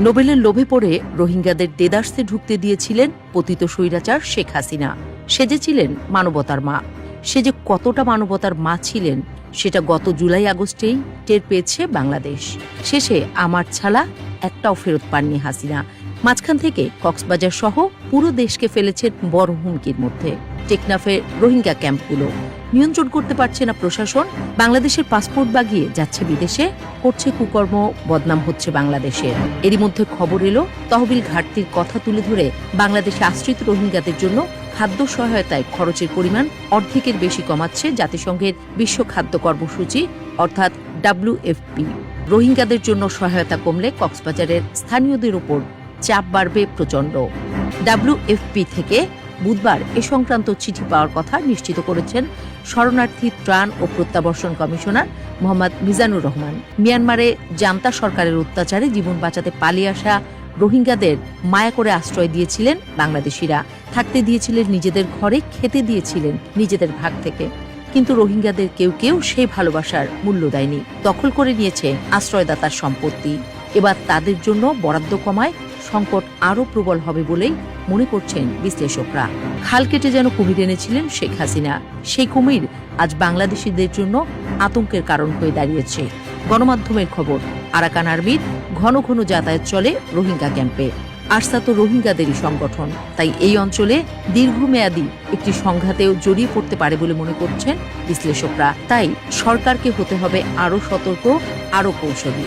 নোবেলের লোভে পড়ে রোহিঙ্গাদের দেদাসে ঢুকতে দিয়েছিলেন পতিত স্বৈরাচার শেখ হাসিনা। সেজেছিলেন মানবতার মা। সে যে কতটা মানবতার মা ছিলেন, সেটা গত জুলাই আগস্টেই টের পেয়েছে বাংলাদেশ। শেষে আমার ছালা একটাও ফেরত পাননি হাসিনা। মাঝখান থেকে কক্সবাজার সহ পুরো দেশকে ফেলেছেন বড় হুমকির মধ্যে। টেকনাফের রোহিঙ্গা ক্যাম্পগুলো। নিয়ন্ত্রণ করতে পারছে না প্রশাসন। বাংলাদেশের পাসপোর্ট বাগিয়ে যাচ্ছে বিদেশে। করছে কুকর্ম, বদনাম হচ্ছে বাংলাদেশের। এরই মধ্যে খবর এলো, তহবিল ঘাটতির কথা তুলে ধরে বাংলাদেশে আশ্রিত রোহিঙ্গাদের জন্য খাদ্য সহায়তায় খরচের পরিমাণ অর্ধেকের বেশি কমাচ্ছে জাতিসংঘের বিশ্ব খাদ্য কর্মসূচি, অর্থাৎ ডাব্লিউএফপি রোহিঙ্গাদের জন্য সহায়তা কমলে কক্সবাজারের স্থানীয়দের উপর চাপ বাড়বে প্রচণ্ড। ডাব্লিউএফপি থেকে বুধবার এ সংক্রান্ত চিঠি পাওয়ার কথা নিশ্চিত করেছেন শরণার্থী ত্রাণ ও প্রত্যাবর্ষণ কমিশনার মোহাম্মদ মিজানুর রহমান। মিয়ানমারে জান্তা সরকারের অত্যাচারে জীবন বাঁচাতে পালিয়ে আসা রোহিঙ্গাদের মায়া করে আশ্রয় দিয়েছিলেন বাংলাদেশিরা। থাকতে দিয়েছিলেন নিজেদের ঘরে, খেতে দিয়েছিলেন নিজেদের ভাগ থেকে। কিন্তু রোহিঙ্গাদের কেউ কেউ সেই ভালোবাসার মূল্য দেয়নি। দখল করে নিয়েছে আশ্রয়দাতার সম্পত্তি। এবার তাদের জন্য বরাদ্দ কমায় সংকট আরও প্রবল হবে বলেই মনে করছেন বিশ্লেষকরা। খাল কেটে যেন কুমির এনেছিলেন শেখ হাসিনা। সেই কুমির আজ বাংলাদেশিদের জন্য আতঙ্কের কারণ হয়ে দাঁড়িয়েছে। গণমাধ্যমের খবর আরাকান আর্মির ঘন ঘন যাতায়াত চলে রোহিঙ্গা ক্যাম্পে। আরসা তো রোহিঙ্গাদেরই সংগঠন, তাই এই অঞ্চলে দীর্ঘমেয়াদী একটি সংঘাতেও জড়িয়ে পড়তে পারে বলে মনে করছেন বিশ্লেষকরা। তাই সরকারকে হতে হবে আরও সতর্ক, আরও কৌশলী।